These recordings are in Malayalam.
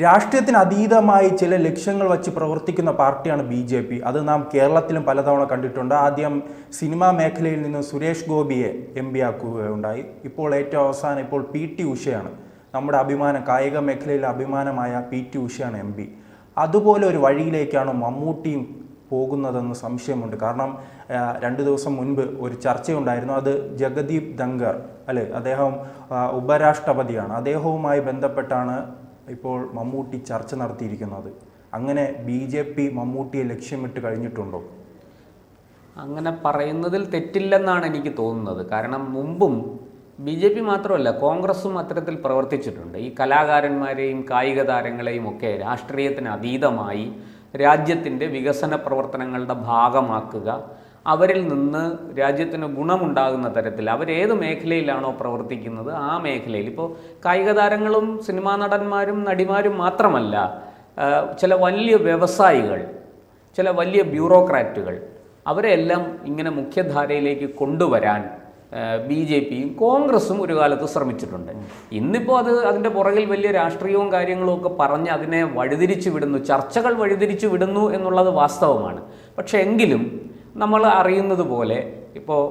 രാഷ്ട്രീയത്തിന് അതീതമായി ചില ലക്ഷ്യങ്ങൾ വച്ച് പ്രവർത്തിക്കുന്ന പാർട്ടിയാണ് ബി ജെ പി. അത് നാം കേരളത്തിലും പലതവണ കണ്ടിട്ടുണ്ട്. ആദ്യം സിനിമാ മേഖലയിൽ നിന്ന് സുരേഷ് ഗോപിയെ എം പി ആക്കുകയുണ്ടായി. ഇപ്പോൾ ഏറ്റവും അവസാനം ഇപ്പോൾ പി ടി ഉഷയാണ്. നമ്മുടെ അഭിമാനം കായിക മേഖലയിലെ അഭിമാനമായ പി ടി ഉഷയാണ് എം പി. അതുപോലെ ഒരു വഴിയിലേക്കാണ് മമ്മൂട്ടിയും പോകുന്നതെന്ന് സംശയമുണ്ട്. കാരണം രണ്ട് ദിവസം മുൻപ് ഒരു ചർച്ചയുണ്ടായിരുന്നു. അത് ജഗദീപ് ധങ്കർ അല്ലെ? അദ്ദേഹം ഉപരാഷ്ട്രപതിയാണ്. അദ്ദേഹവുമായി ബന്ധപ്പെട്ടാണ് ഇപ്പോൾ മമ്മൂട്ടി ചർച്ച നടത്തിയിരിക്കുന്നത്. അങ്ങനെ ബി ജെ പി മമ്മൂട്ടിയെ ലക്ഷ്യമിട്ട് കഴിഞ്ഞിട്ടുണ്ടോ? അങ്ങനെ പറയുന്നതിൽ തെറ്റില്ലെന്നാണ് എനിക്ക് തോന്നുന്നത്. കാരണം മുമ്പും ബി ജെ പി മാത്രമല്ല കോൺഗ്രസും അത്തരത്തിൽ പ്രവർത്തിച്ചിട്ടുണ്ട്. ഈ കലാകാരന്മാരെയും കായിക താരങ്ങളെയും ഒക്കെ രാഷ്ട്രീയത്തിന് അതീതമായി രാജ്യത്തിന്റെ വികസന പ്രവർത്തനങ്ങളുടെ ഭാഗമാക്കുക അവരിൽ നിന്ന് രാജ്യത്തിന് ഗുണമുണ്ടാകുന്ന തരത്തിൽ അവരേത് മേഖലയിലാണോ പ്രവർത്തിക്കുന്നത് ആ മേഖലയിൽ. ഇപ്പോൾ കായിക താരങ്ങളും സിനിമാ നടന്മാരും നടിമാരും മാത്രമല്ല ചില വലിയ വ്യവസായികൾ ചില വലിയ ബ്യൂറോക്രാറ്റുകൾ അവരെല്ലാം ഇങ്ങനെ മുഖ്യധാരയിലേക്ക് കൊണ്ടുവരാൻ ബി ജെ പിയും കോൺഗ്രസും ഒരു കാലത്ത് ശ്രമിച്ചിട്ടുണ്ട്. ഇന്നിപ്പോൾ അത് അതിന്റെ പുറകിൽ വലിയ രാഷ്ട്രീയവും കാര്യങ്ങളും ഒക്കെ പറഞ്ഞ് അതിനെ വഴിതിരിച്ചു വിടുന്നു ചർച്ചകൾ വഴിതിരിച്ചു വിടുന്നു എന്നുള്ളത് വാസ്തവമാണ്. പക്ഷേ എങ്കിലും നമ്മൾ അറിയുന്നത് പോലെ ഇപ്പോൾ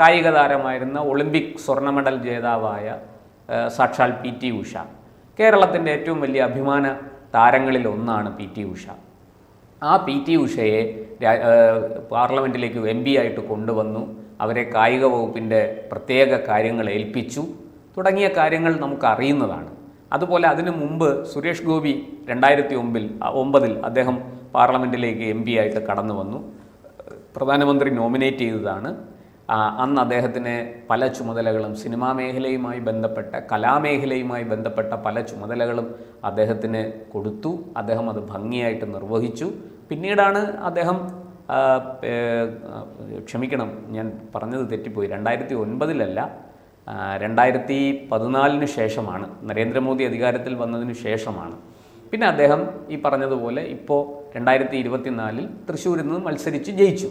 കായിക താരമായിരുന്ന ഒളിമ്പിക് സ്വർണ മെഡൽ ജേതാവായ സാക്ഷാൽ പി ടി ഉഷ. കേരളത്തിന്റെ ഏറ്റവും വലിയ അഭിമാന താരങ്ങളിൽ ഒന്നാണ് പി ടി ഉഷ. ആ പി ടി ഉഷയെ പാർലമെന്റിലേക്ക് എം പി ആയിട്ട് കൊണ്ടുവന്നു. അവരെ കായിക വകുപ്പിന്റെ പ്രത്യേക കാര്യങ്ങൾ ഏൽപ്പിച്ചു. തുടങ്ങിയ കാര്യങ്ങൾ നമുക്ക് അറിയുന്നതാണ്. അതുപോലെ അതിനു മുമ്പ് സുരേഷ് ഗോപി രണ്ടായിരത്തി ഒമ്പിൽ ഒമ്പതിൽ അദ്ദേഹം പാർലമെന്റിലേക്ക് എം പി ആയിട്ട് കടന്നു വന്നു. പ്രധാനമന്ത്രി നോമിനേറ്റ് ചെയ്തതാണ്. അന്ന് അദ്ദേഹത്തിന് പല ചുമതലകളും സിനിമാ മേഖലയുമായി ബന്ധപ്പെട്ട കലാമേഖലയുമായി ബന്ധപ്പെട്ട പല ചുമതലകളും അദ്ദേഹത്തിന് കൊടുത്തു. അദ്ദേഹം അത് ഭംഗിയായിട്ട് നിർവഹിച്ചു. പിന്നീടാണ് അദ്ദേഹം ക്ഷമിക്കണം ഞാൻ പറഞ്ഞത് തെറ്റിപ്പോയി. രണ്ടായിരത്തി ഒൻപതിലല്ല രണ്ടായിരത്തി പതിനാലിന് ശേഷമാണ്. നരേന്ദ്രമോദി അധികാരത്തിൽ വന്നതിന് ശേഷമാണ്. പിന്നെ അദ്ദേഹം ഈ പറഞ്ഞതുപോലെ ഇപ്പോൾ രണ്ടായിരത്തി ഇരുപത്തിനാലിൽ തൃശ്ശൂരിൽ നിന്ന് മത്സരിച്ച് ജയിച്ചു.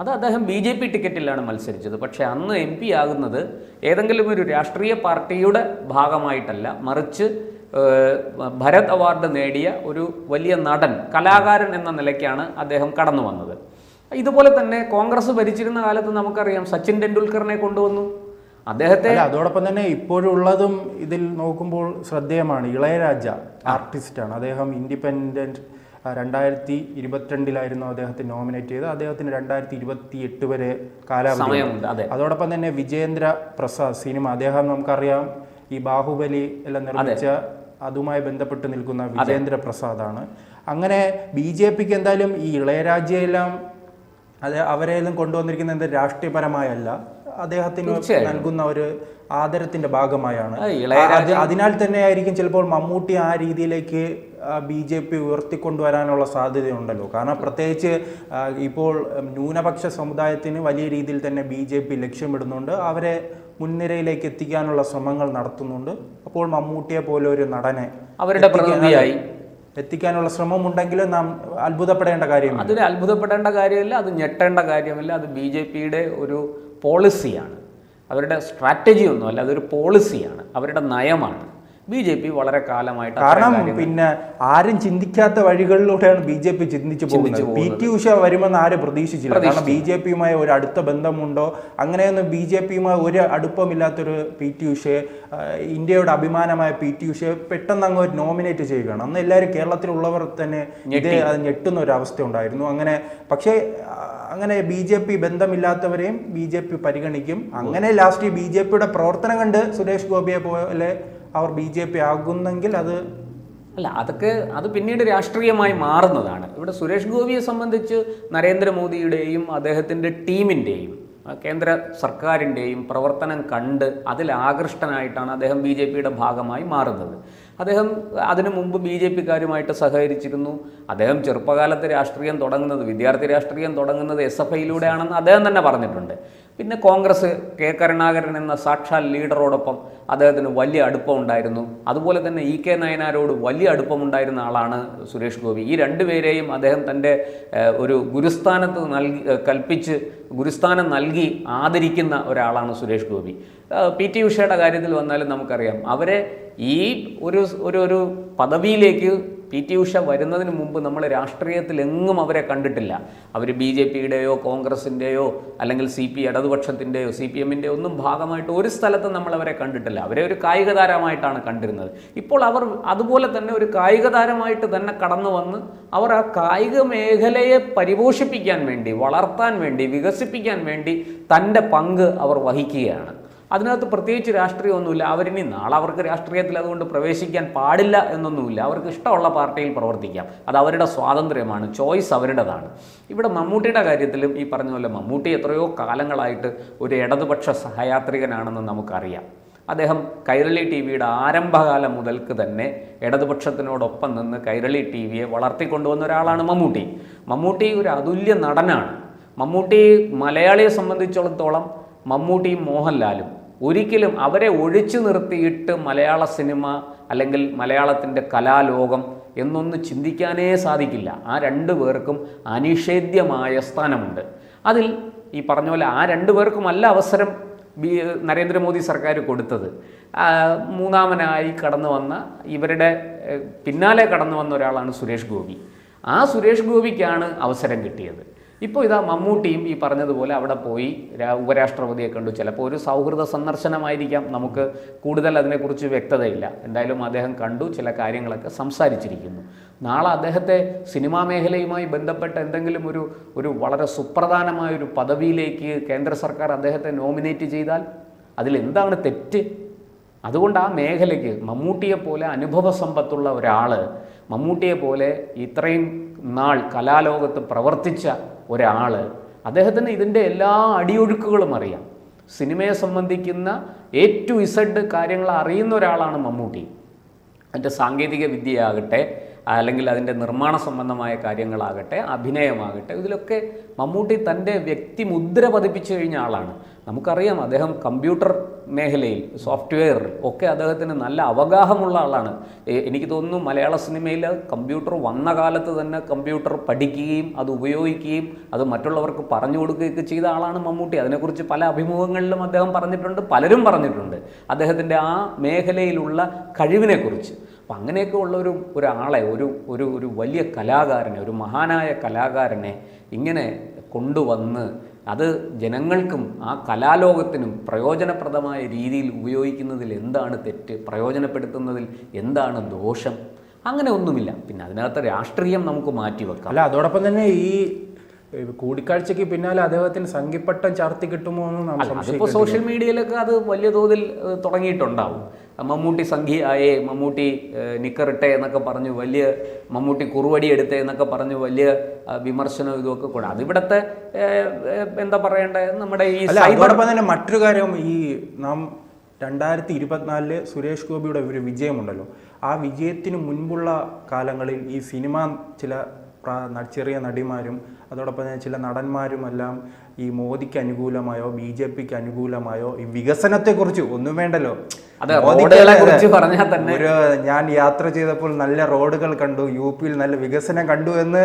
അത് അദ്ദേഹം ബി ജെ പി ടിക്കറ്റിലാണ് മത്സരിച്ചത്. പക്ഷേ അന്ന് എം പി ആകുന്നത് ഏതെങ്കിലും ഒരു രാഷ്ട്രീയ പാർട്ടിയുടെ ഭാഗമായിട്ടല്ല. മറിച്ച് ഭരത് അവാർഡ് നേടിയ ഒരു വലിയ നടൻ കലാകാരൻ എന്ന നിലയ്ക്കാണ് അദ്ദേഹം കടന്നു വന്നത്. ഇതുപോലെ തന്നെ കോൺഗ്രസ് ഭരിച്ചിരുന്ന കാലത്ത് നമുക്കറിയാം സച്ചിൻ ടെണ്ടുൽക്കറിനെ കൊണ്ടുവന്നു. അദ്ദേഹത്തെ അതോടൊപ്പം തന്നെ ഇപ്പോഴുള്ളതും ഇതിൽ നോക്കുമ്പോൾ ശ്രദ്ധേയമാണ്. ഇളയരാജ ആർട്ടിസ്റ്റാണ്. അദ്ദേഹം ഇൻഡിപെൻഡന്റ് രണ്ടായിരത്തി ഇരുപത്തിരണ്ടിലായിരുന്നു അദ്ദേഹത്തെ നോമിനേറ്റ് ചെയ്തത്. അദ്ദേഹത്തിന് രണ്ടായിരത്തി ഇരുപത്തി എട്ട് വരെ കാലാവധി അതോടൊപ്പം തന്നെ വിജേന്ദ്ര പ്രസാദ് സിനിമ അദ്ദേഹം നമുക്കറിയാം ഈ ബാഹുബലി എല്ലാം നിർമ്മിച്ച അതുമായി ബന്ധപ്പെട്ട് നിൽക്കുന്ന വിജയേന്ദ്ര പ്രസാദാണ്. അങ്ങനെ ബി ജെ പിക്ക് എന്തായാലും ഈ ഇളയരാജ്യയെല്ലാം അത് അവരെയെല്ലാം കൊണ്ടുവന്നിരിക്കുന്നത് എന്ത് രാഷ്ട്രീയപരമായല്ല അദ്ദേഹത്തിന് നൽകുന്ന ഒരു ആദരത്തിന്റെ ഭാഗമായാണ്. അതിനാൽ തന്നെ ആയിരിക്കും ചിലപ്പോൾ മമ്മൂട്ടി ആ രീതിയിലേക്ക് ബി ജെ പി ഉയർത്തിക്കൊണ്ടുവരാനുള്ള സാധ്യതയുണ്ടല്ലോ. കാരണം പ്രത്യേകിച്ച് ഇപ്പോൾ ന്യൂനപക്ഷ സമുദായത്തിന് വലിയ രീതിയിൽ തന്നെ ബി ജെ പി ലക്ഷ്യമിടുന്നുണ്ട്. അവരെ മുൻനിരയിലേക്ക് എത്തിക്കാനുള്ള ശ്രമങ്ങൾ നടത്തുന്നുണ്ട്. അപ്പോൾ മമ്മൂട്ടിയെ പോലെ ഒരു നടനെ അവരുടെ പ്രതിനിധിയായി. എത്തിക്കാനുള്ള ശ്രമമുണ്ടെങ്കിലും നാം അത്ഭുതപ്പെടേണ്ട കാര്യമില്ല. അതിന് അത്ഭുതപ്പെടേണ്ട കാര്യമില്ല അത് ഞെട്ടേണ്ട കാര്യമില്ല. അത് ബി ജെ പിയുടെ ഒരു പോളിസിയാണ്. അവരുടെ സ്ട്രാറ്റജി ഒന്നുമല്ല അതൊരു പോളിസിയാണ്. അവരുടെ നയമാണ്. ബി ജെ പി വളരെ കാലമായിട്ട് കാരണം പിന്നെ ആരും ചിന്തിക്കാത്ത വഴികളിലൂടെയാണ് ബി ജെ പി ചിന്തിച്ചു പോകുന്നത്. പി ടി ഉഷ വരുമെന്ന് ആരും പ്രതീക്ഷിച്ചില്ല. കാരണം ബി ജെ പിയുമായി ഒരു അടുത്ത ബന്ധമുണ്ടോ? അങ്ങനെയൊന്നും ബി ജെ പിയുമായി ഒരു അടുപ്പമില്ലാത്തൊരു പി ടി ഉഷയെ ഇന്ത്യയുടെ അഭിമാനമായ പി ടി ഉഷയെ പെട്ടെന്ന് അങ്ങ് ഒരു നോമിനേറ്റ് ചെയ്യുകയാണ്. അന്ന് എല്ലാവരും കേരളത്തിലുള്ളവർ തന്നെ ഇത് അത് ഞെട്ടുന്ന ഒരു അവസ്ഥ ഉണ്ടായിരുന്നു. അങ്ങനെ പക്ഷേ അങ്ങനെ ബി ജെ പി ബന്ധമില്ലാത്തവരെയും ബി ജെ പി പരിഗണിക്കും. അങ്ങനെ ലാസ്റ്റ് ബി ജെ പിയുടെ പ്രവർത്തനം കണ്ട് സുരേഷ് ഗോപിയെ പോലെ അവർ ബി ജെ പി ആകുന്നെങ്കിൽ അത് അല്ല അതൊക്കെ അത് പിന്നീട് രാഷ്ട്രീയമായി മാറുന്നതാണ്. ഇവിടെ സുരേഷ് ഗോപിയെ സംബന്ധിച്ച് നരേന്ദ്രമോദിയുടെയും അദ്ദേഹത്തിന്റെ ടീമിന്റെയും കേന്ദ്ര സർക്കാരിന്റെയും പ്രവർത്തനം കണ്ട് അതിൽ ആകൃഷ്ടനായിട്ടാണ് അദ്ദേഹം ബി ഭാഗമായി മാറുന്നത്. അദ്ദേഹം അതിനു മുമ്പ് ബി ജെ പിക്കാരുമായിട്ട് സഹകരിച്ചിരുന്നു. അദ്ദേഹം ചെറുപ്പകാലത്ത് രാഷ്ട്രീയം തുടങ്ങുന്നത് വിദ്യാർത്ഥി രാഷ്ട്രീയം തുടങ്ങുന്നത് എസ് എഫ് ഐയിലൂടെയാണെന്ന് അദ്ദേഹം തന്നെ പറഞ്ഞിട്ടുണ്ട്. പിന്നെ കോൺഗ്രസ് കെ കരുണാകരൻ എന്ന സാക്ഷാൽ ലീഡറോടൊപ്പം അദ്ദേഹത്തിന് വലിയ അടുപ്പമുണ്ടായിരുന്നു. അതുപോലെ തന്നെ ഇ കെ നയനാരോട് വലിയ അടുപ്പമുണ്ടായിരുന്ന ആളാണ് സുരേഷ് ഗോപി. ഈ രണ്ടുപേരെയും അദ്ദേഹം തന്റെ ഒരു ഗുരുസ്ഥാനത്ത് നൽകി കൽപ്പിച്ച് ഗുരുസ്ഥാനം നൽകി ആദരിക്കുന്ന ഒരാളാണ് സുരേഷ് ഗോപി. പി ടി ഉഷയുടെ കാര്യത്തിൽ വന്നാലും നമുക്കറിയാം. അവരെ ഈ ഒരു ഒരു പദവിയിലേക്ക് പി ടി ഉഷ വരുന്നതിന് മുമ്പ് നമ്മൾ രാഷ്ട്രീയത്തിൽ എങ്ങും അവരെ കണ്ടിട്ടില്ല. അവർ ബി ജെ പിയുടെയോ കോൺഗ്രസിന്റെയോ അല്ലെങ്കിൽ സി പി ഇടതുപക്ഷത്തിന്റെയോ സി പി എമ്മിന്റെയോ ഒന്നും ഭാഗമായിട്ട് ഒരു സ്ഥലത്തും നമ്മൾ അവരെ കണ്ടിട്ടില്ല. അവരെ ഒരു കായിക താരമായിട്ടാണ് കണ്ടിരുന്നത്. ഇപ്പോൾ അവർ അതുപോലെ തന്നെ ഒരു കായിക താരമായിട്ട് തന്നെ കടന്നു വന്ന് അവർ ആ കായിക മേഖലയെ പരിപോഷിപ്പിക്കാൻ വേണ്ടി വളർത്താൻ വേണ്ടി വികസിപ്പിക്കാൻ വേണ്ടി തന്റെ പങ്ക് അവർ വഹിക്കുകയാണ്. അതിനകത്ത് പ്രത്യേകിച്ച് രാഷ്ട്രീയമൊന്നുമില്ല. അവരിനി നാളെ അവർക്ക് രാഷ്ട്രീയത്തിൽ അതുകൊണ്ട് പ്രവേശിക്കാൻ പാടില്ല എന്നൊന്നുമില്ല. അവർക്ക് ഇഷ്ടമുള്ള പാർട്ടിയിൽ പ്രവർത്തിക്കാം. അത് അവരുടെ സ്വാതന്ത്ര്യമാണ്. ചോയ്സ് അവരുടേതാണ്. ഇവിടെ മമ്മൂട്ടിയുടെ കാര്യത്തിലും ഈ പറഞ്ഞ പോലെ മമ്മൂട്ടി എത്രയോ കാലങ്ങളായിട്ട് ഒരു ഇടതുപക്ഷ സഹയാത്രികനാണെന്ന് നമുക്കറിയാം. അദ്ദേഹം കൈരളി ടി വിയുടെ ആരംഭകാലം മുതൽക്ക് തന്നെ ഇടതുപക്ഷത്തിനോടൊപ്പം നിന്ന് കൈരളി ടി വിയെ വളർത്തിക്കൊണ്ടുവന്ന ഒരാളാണ് മമ്മൂട്ടി. മമ്മൂട്ടി ഒരു അതുല്യ നടനാണ്. മമ്മൂട്ടി മലയാളിയെ സംബന്ധിച്ചിടത്തോളം മമ്മൂട്ടിയും മോഹൻലാലും ഒരിക്കലും അവരെ ഒഴിച്ചു നിർത്തിയിട്ട് മലയാള സിനിമ അല്ലെങ്കിൽ മലയാളത്തിന്റെ കലാലോകം എന്നൊന്ന് ചിന്തിക്കാനേ സാധിക്കില്ല. ആ രണ്ടു പേർക്കും അനിഷേധ്യമായ സ്ഥാനമുണ്ട്. അതിൽ ഈ പറഞ്ഞ പോലെ ആ രണ്ടു പേർക്കുമല്ല അവസരം ബി നരേന്ദ്രമോദി സർക്കാർ കൊടുത്തത്. മൂന്നാമനായി കടന്നു വന്ന ഇവരുടെ പിന്നാലെ കടന്നു വന്ന ഒരാളാണ് സുരേഷ് ഗോപി. ആ സുരേഷ് ഗോപിക്കാണ് അവസരം കിട്ടിയത്. ഇപ്പോൾ ഇതാ മമ്മൂട്ടിയും ഈ പറഞ്ഞതുപോലെ അവിടെ പോയി ഉപരാഷ്ട്രപതിയെ കണ്ടു. ചിലപ്പോൾ ഒരു സൗഹൃദ സന്ദർശനമായിരിക്കാം. നമുക്ക് കൂടുതൽ അതിനെക്കുറിച്ച് വ്യക്തതയില്ല. എന്തായാലും അദ്ദേഹം കണ്ടു ചില കാര്യങ്ങളൊക്കെ സംസാരിച്ചിരിക്കുന്നു. നാളെ അദ്ദേഹത്തെ സിനിമാ മേഖലയുമായി ബന്ധപ്പെട്ട എന്തെങ്കിലും ഒരു ഒരു വളരെ സുപ്രധാനമായ ഒരു പദവിയിലേക്ക് കേന്ദ്ര സർക്കാർ അദ്ദേഹത്തെ നോമിനേറ്റ് ചെയ്താൽ അതിലെന്താണ് തെറ്റ്? അതുകൊണ്ട് ആ മേഖലയ്ക്ക് മമ്മൂട്ടിയെ പോലെ അനുഭവ സമ്പത്തുള്ള ഒരാൾ മമ്മൂട്ടിയെ പോലെ ഇത്രയും നാൾ കലാലോകത്ത് പ്രവർത്തിച്ച ഒരാൾ അദ്ദേഹത്തിന് ഇതിന്റെ എല്ലാ അടിയൊഴുക്കുകളും അറിയാം. സിനിമയെ സംബന്ധിക്കുന്ന എ ടു ഇസഡ് കാര്യങ്ങൾ അറിയുന്ന ഒരാളാണ് മമ്മൂട്ടി. അതിന്റെ സാങ്കേതിക വിദ്യയാകട്ടെ അല്ലെങ്കിൽ അതിന്റെ നിർമ്മാണ സംബന്ധമായ കാര്യങ്ങളാകട്ടെ അഭിനയമാകട്ടെ ഇതിലൊക്കെ മമ്മൂട്ടി തന്റെ വ്യക്തിമുദ്ര പതിപ്പിച്ചു കഴിഞ്ഞ ആളാണ്. നമുക്കറിയാം അദ്ദേഹം കമ്പ്യൂട്ടർ മേഖലയിൽ സോഫ്റ്റ്വെയർ ഒക്കെ അദ്ദേഹത്തിന് നല്ല അവഗാഹമുള്ള ആളാണ്. എനിക്ക് തോന്നുന്നു മലയാള സിനിമയിൽ കമ്പ്യൂട്ടർ വന്ന കാലത്ത് തന്നെ കമ്പ്യൂട്ടർ പഠിക്കുകയും അത് ഉപയോഗിക്കുകയും അത് മറ്റുള്ളവർക്ക് പറഞ്ഞു കൊടുക്കുകയൊക്കെ ചെയ്ത ആളാണ് മമ്മൂട്ടി. അതിനെക്കുറിച്ച് പല അഭിമുഖങ്ങളിലും അദ്ദേഹം പറഞ്ഞിട്ടുണ്ട് പലരും പറഞ്ഞിട്ടുണ്ട് അദ്ദേഹത്തിന്റെ ആ മേഖലയിലുള്ള കഴിവിനെക്കുറിച്ച്. അപ്പം അങ്ങനെയൊക്കെ ഉള്ള ഒരു ഒരാളെ ഒരു ഒരു ഒരു വലിയ കലാകാരനെ ഒരു മഹാനായ കലാകാരനെ ഇങ്ങനെ കൊണ്ടുവന്ന് അത് ജനങ്ങൾക്കും ആ കലാലോകത്തിനും പ്രയോജനപ്രദമായ രീതിയിൽ ഉപയോഗിക്കുന്നതിൽ എന്താണ് തെറ്റ് പ്രയോജനപ്പെടുത്തുന്നതിൽ എന്താണ് ദോഷം? അങ്ങനെ ഒന്നുമില്ല. പിന്നെ അതിനകത്ത് രാഷ്ട്രീയം നമുക്ക് മാറ്റിവെക്കാം അല്ല അതോടൊപ്പം തന്നെ ഈ കൂടിക്കാഴ്ചയ്ക്ക് പിന്നാലെ അദ്ദേഹത്തിന് സംഘിപ്പട്ടം ചാർത്തി കിട്ടുമോ എന്ന് നമ്മൾ അതിപ്പോൾ സോഷ്യൽ മീഡിയയിലൊക്കെ അത് വലിയ തോതിൽ തുടങ്ങിയിട്ടുണ്ടാവും. മമ്മൂട്ടി സംഘിയായേ മമ്മൂട്ടി നിക്കറിട്ടെ എന്നൊക്കെ പറഞ്ഞു വലിയ മമ്മൂട്ടി കുറുവടി എടുത്തേ എന്നൊക്കെ പറഞ്ഞു വലിയ വിമർശനം ഇതൊക്കെ കൂടെ. അതിവിടുത്തെ എന്താ പറയണ്ടേ? നമ്മുടെ ഈ അതോടൊപ്പം തന്നെ മറ്റൊരു കാര്യം ഈ നാം രണ്ടായിരത്തി ഇരുപത്തിനാലിൽ സുരേഷ് ഗോപിയുടെ ഒരു വിജയമുണ്ടല്ലോ. ആ വിജയത്തിന് മുൻപുള്ള കാലങ്ങളിൽ ഈ സിനിമ ചില ചെറിയ നടിമാരും അതോടൊപ്പം തന്നെ ചില നടന്മാരും എല്ലാം ഈ മോദിക്ക് അനുകൂലമായോ ബി ജെ പിക്ക് അനുകൂലമായോ ഈ വികസനത്തെക്കുറിച്ച് ഒന്നും വേണ്ടല്ലോ. റോഡുകളെ കുറിച്ച് പറഞ്ഞാൽ തന്നെ ഒരു ഞാൻ യാത്ര ചെയ്തപ്പോൾ നല്ല റോഡുകൾ കണ്ടു യു പിയിൽ നല്ല വികസനം കണ്ടു എന്ന്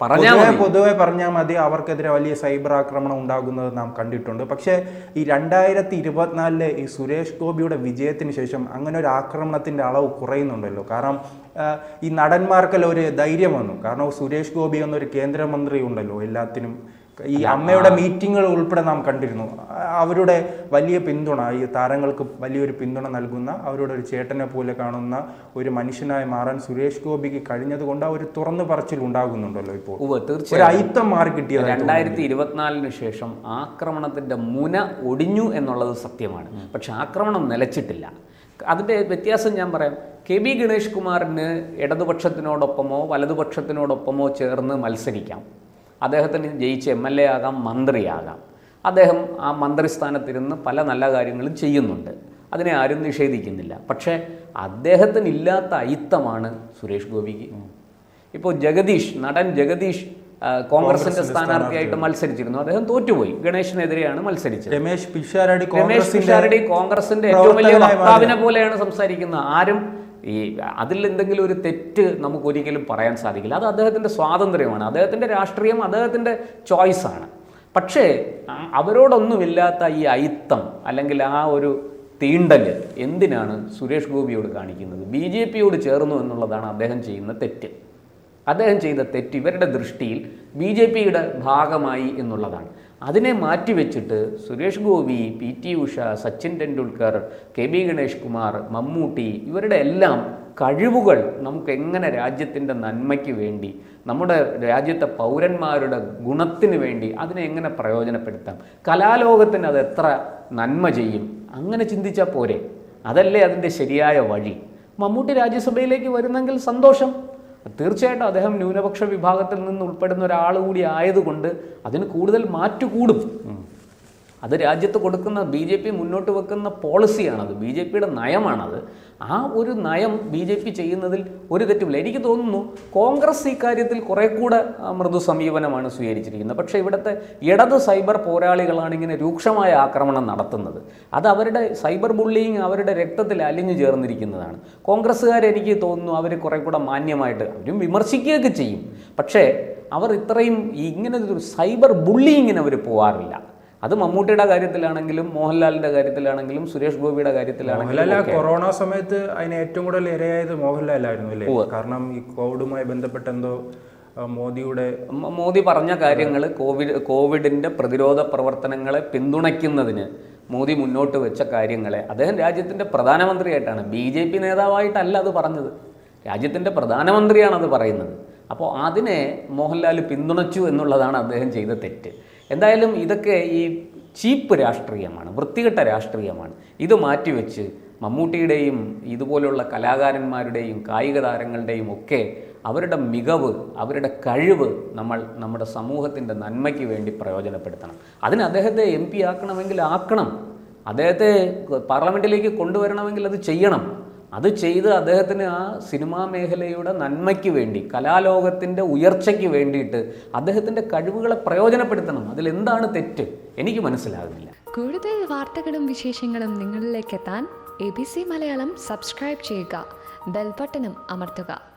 പറഞ്ഞാൽ. പൊതുവെ പറഞ്ഞാൽ മതി അവർക്കെതിരെ വലിയ സൈബർ ആക്രമണം ഉണ്ടാകുന്നത് നാം കണ്ടിട്ടുണ്ട്. പക്ഷേ ഈ രണ്ടായിരത്തി ഇരുപത്തിനാലിലെ ഈ സുരേഷ് ഗോപിയുടെ വിജയത്തിന് ശേഷം അങ്ങനെ ഒരു ആക്രമണത്തിന്റെ അളവ് കുറയുന്നുണ്ടല്ലോ. കാരണം ഈ നടന്മാർക്കെല്ലാം ഒരു ധൈര്യം വന്നു. കാരണം സുരേഷ് ഗോപി എന്നൊരു കേന്ദ്രമന്ത്രി ഉണ്ടല്ലോ എല്ലാത്തിനും. ഈ അമ്മയുടെ മീറ്റിങ്ങുകൾ ഉൾപ്പെടെ നാം കണ്ടിരുന്നു. അവരുടെ വലിയ പിന്തുണ ഈ താരങ്ങൾക്ക് വലിയൊരു പിന്തുണ നൽകുന്ന അവരുടെ ഒരു ചേട്ടനെ പോലെ കാണുന്ന ഒരു മനുഷ്യനായി മാറാൻ സുരേഷ് ഗോപിക്ക് കഴിഞ്ഞത് കൊണ്ട് ആ ഒരു തുറന്നു പറച്ചിൽ ഉണ്ടാകുന്നുണ്ടല്ലോ ഇപ്പോൾ. തീർച്ചയായും. അയിത്തം മാറി കിട്ടിയത് രണ്ടായിരത്തി ഇരുപത്തിനാലിന് ശേഷം ആക്രമണത്തിന്റെ മുന ഒടിഞ്ഞു എന്നുള്ളത് സത്യമാണ്. പക്ഷെ ആക്രമണം നിലച്ചിട്ടില്ല. അതിന്റെ വ്യത്യാസം ഞാൻ പറയാം. കെ ബി ഗണേഷ് കുമാറിന് ഇടതുപക്ഷത്തിനോടൊപ്പമോ വലതുപക്ഷത്തിനോടൊപ്പമോ ചേർന്ന് മത്സരിക്കാം. അദ്ദേഹത്തിന് ജയിച്ച് എം എൽ എ ആകാം മന്ത്രിയാകാം. അദ്ദേഹം ആ മന്ത്രിസ്ഥാനത്തിരുന്ന് പല നല്ല കാര്യങ്ങളും ചെയ്യുന്നുണ്ട്. അതിനെ ആരും നിഷേധിക്കുന്നില്ല. പക്ഷേ അദ്ദേഹത്തിന് ഇല്ലാത്ത അയിത്തമാണ് സുരേഷ് ഗോപിക്ക്. ഇപ്പോൾ ജഗദീഷ് നടൻ ജഗദീഷ് കോൺഗ്രസിന്റെ സ്ഥാനാർത്ഥിയായിട്ട് മത്സരിച്ചിരുന്നു. അദ്ദേഹം തോറ്റുപോയി. ഗണേശിനെതിരെയാണ് മത്സരിച്ചത്. രമേശ് പിഷാരടി രമേശ് പിഷാരടി കോൺഗ്രസിന്റെ ഏറ്റവും വലിയ വക്താവിനെ പോലെയാണ് സംസാരിക്കുന്നത്. ആരും ഈ അതിൽ എന്തെങ്കിലും ഒരു തെറ്റ് നമുക്ക് ഒരിക്കലും പറയാൻ സാധിക്കില്ല. അത് അദ്ദേഹത്തിന്റെ സ്വാതന്ത്ര്യമാണ്. അദ്ദേഹത്തിന്റെ രാഷ്ട്രീയം അദ്ദേഹത്തിന്റെ ചോയ്സാണ് പക്ഷേ അവരോടൊന്നുമില്ലാത്ത ഈ അയിത്തം അല്ലെങ്കിൽ ആ ഒരു തീണ്ടൽ എന്തിനാണ് സുരേഷ് ഗോപിയോട് കാണിക്കുന്നത്? ബി ജെ പിയോട് ചേർന്നു എന്നുള്ളതാണ് അദ്ദേഹം ചെയ്യുന്ന തെറ്റ്. അദ്ദേഹം ചെയ്ത തെറ്റ് ഇവരുടെ ദൃഷ്ടിയിൽ ബി ജെ പിയുടെ ഭാഗമായി എന്നുള്ളതാണ്. അതിനെ മാറ്റിവെച്ചിട്ട് Suresh Gopi P T Usha Sachin Tendulkar K B Ganesh Kumar Mammootty ഇവരുടെ എല്ലാം കഴിവുകൾ നമുക്ക് എങ്ങനെ രാജ്യത്തിന്റെ നന്മയ്ക്ക് വേണ്ടി നമ്മുടെ രാജ്യത്തെ പൗരന്മാരുടെ ഗുണത്തിന് വേണ്ടി അതിനെ എങ്ങനെ പ്രയോജനപ്പെടുത്താം? കലാലോകത്തിന് അത് എത്ര നന്മ ചെയ്യും? അങ്ങനെ ചിന്തിച്ചാൽ പോരെ. അതല്ലേ അതിന്റെ ശരിയായ വഴി. മമ്മൂട്ടി രാജ്യസഭയിലേക്ക് വരുന്നെങ്കിൽ സന്തോഷം. തീർച്ചയായിട്ടും അദ്ദേഹം ന്യൂനപക്ഷ വിഭാഗത്തിൽ നിന്ന് ഉൾപ്പെടുന്ന ഒരാൾ കൂടി ആയതുകൊണ്ട് അതിന് കൂടുതൽ മാറ്റുകൂടും അത് രാജ്യത്ത് കൊടുക്കുന്ന ബി ജെ പി മുന്നോട്ട് വെക്കുന്ന പോളിസിയാണത് ബി ജെ പിയുടെ നയമാണത്. ആ ഒരു നയം ബി ജെ പി ചെയ്യുന്നതിൽ ഒരു തെറ്റുമില്ല. എനിക്ക് തോന്നുന്നു കോൺഗ്രസ് ഇക്കാര്യത്തിൽ കുറെ കൂടെ മൃദു സമീപനമാണ് സ്വീകരിച്ചിരിക്കുന്നത്. പക്ഷേ ഇവിടുത്തെ ഇടത് സൈബർ പോരാളികളാണ് ഇങ്ങനെ രൂക്ഷമായ ആക്രമണം നടത്തുന്നത്. അത് അവരുടെ സൈബർ ബുള്ളിങ് അവരുടെ രക്തത്തിൽ അലിഞ്ഞു ചേർന്നിരിക്കുന്നതാണ്. കോൺഗ്രസ്സുകാർ എനിക്ക് തോന്നുന്നു അവർ കുറെ കൂടെ മാന്യമായിട്ട് അവരും വിമർശിക്കുകയൊക്കെ ചെയ്യും. പക്ഷേ അവർ ഇത്രയും ഇങ്ങനെ ഒരു സൈബർ ബുള്ളിങ്ങിന് അവർ പോവാറില്ല. അത് മമ്മൂട്ടിയുടെ കാര്യത്തിലാണെങ്കിലും മോഹൻലാലിന്റെ കാര്യത്തിലാണെങ്കിലും സുരേഷ് ഗോപിയുടെ കാര്യത്തിലാണെങ്കിലും കൊറോണ സമയത്ത് അതിന് ഏറ്റവും കൂടുതൽ ഇരയായത് മോഹൻലാലായിരുന്നു അല്ലേ? കാരണം ഈ കോവിഡുമായി ബന്ധപ്പെട്ട് എന്തോ മോദിയുടെ മോദി പറഞ്ഞ കാര്യങ്ങൾ കോവിഡ് കോവിഡിന്റെ പ്രതിരോധ പ്രവർത്തനങ്ങളെ പിന്തുണയ്ക്കുന്നതിന് മോദി മുന്നോട്ട് വെച്ച കാര്യങ്ങളെ അദ്ദേഹം രാജ്യത്തിന്റെ പ്രധാനമന്ത്രിയായിട്ടാണ്. ബി ജെ പി നേതാവായിട്ടല്ല അത് പറഞ്ഞത്. രാജ്യത്തിന്റെ പ്രധാനമന്ത്രിയാണ് അത് പറയുന്നത്. അപ്പോൾ അതിനെ മോഹൻലാൽ പിന്തുണച്ചു എന്നുള്ളതാണ് അദ്ദേഹം ചെയ്ത തെറ്റ്. എന്തായാലും ഇതൊക്കെ ഈ ചീപ്പ് രാഷ്ട്രീയമാണ് വൃത്തികെട്ട രാഷ്ട്രീയമാണ്. ഇത് മാറ്റിവെച്ച് മമ്മൂട്ടിയുടെയും ഇതുപോലുള്ള കലാകാരന്മാരുടെയും കായിക താരങ്ങളുടെയും ഒക്കെ അവരുടെ മികവ് അവരുടെ കഴിവ് നമ്മൾ നമ്മുടെ സമൂഹത്തിന്റെ നന്മയ്ക്ക് വേണ്ടി പ്രയോജനപ്പെടുത്തണം. അതിന് അദ്ദേഹത്തെ എം പി ആക്കണമെങ്കിൽ ആക്കണം. അദ്ദേഹത്തെ പാർലമെന്റിലേക്ക് കൊണ്ടുവരണമെങ്കിൽ അത് ചെയ്യണം. അത് ചെയ്ത് അദ്ദേഹത്തിന് ആ സിനിമാ മേഖലയുടെ നന്മയ്ക്ക് വേണ്ടി കലാലോകത്തിന്റെ ഉയർച്ചയ്ക്ക് വേണ്ടിയിട്ട് അദ്ദേഹത്തിന്റെ കഴിവുകളെ പ്രയോജനപ്പെടുത്തണം. അതിൽ എന്താണ് തെറ്റ്? എനിക്ക് മനസ്സിലാകുന്നില്ല. കൂടുതൽ വാർത്തകളും വിശേഷങ്ങളും നിങ്ങളിലേക്ക് എത്താൻ A B C Malayalam subscribe ചെയ്യുക. ബെൽബട്ടനും അമർത്തുക.